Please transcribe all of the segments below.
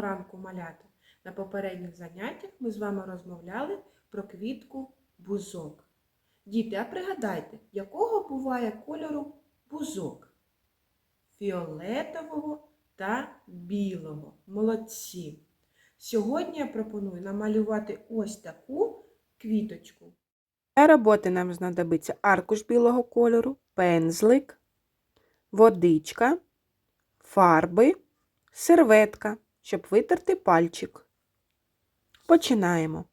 ранку, малята! На попередніх заняттях ми з вами розмовляли про квітку бузок. Діти, а пригадайте, якого буває кольору бузок? Фіолетового та білого. Молодці! Сьогодні я пропоную намалювати ось таку квіточку. Для роботи нам знадобиться аркуш білого кольору, пензлик, водичка, фарби, серветка, щоб витерти пальчик. Починаємо.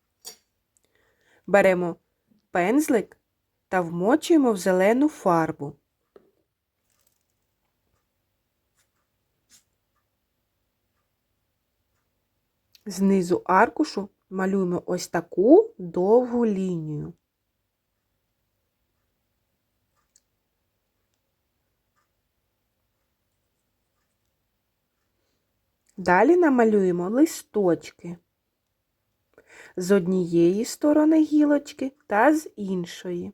Беремо пензлик та вмочуємо в зелену фарбу. Знизу аркушу малюємо ось таку довгу лінію. Далі намалюємо листочки з однієї сторони гілочки та з іншої.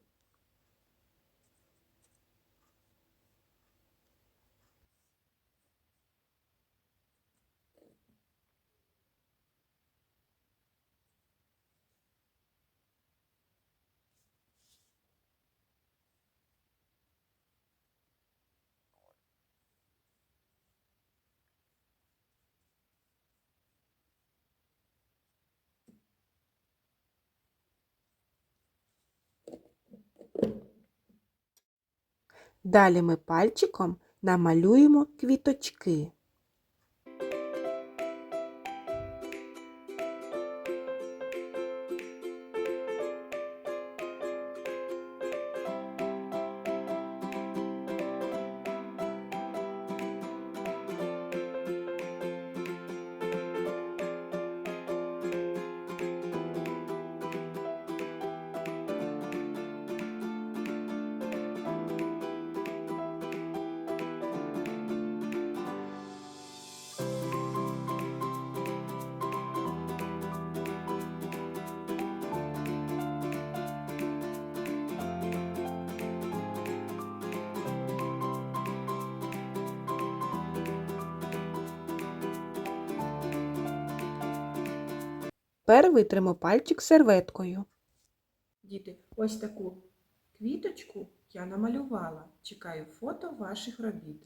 Далі ми пальчиком намалюємо квіточки. Тепер витримо пальчик серветкою. Діти, ось таку квіточку я намалювала. Чекаю фото ваших робіт.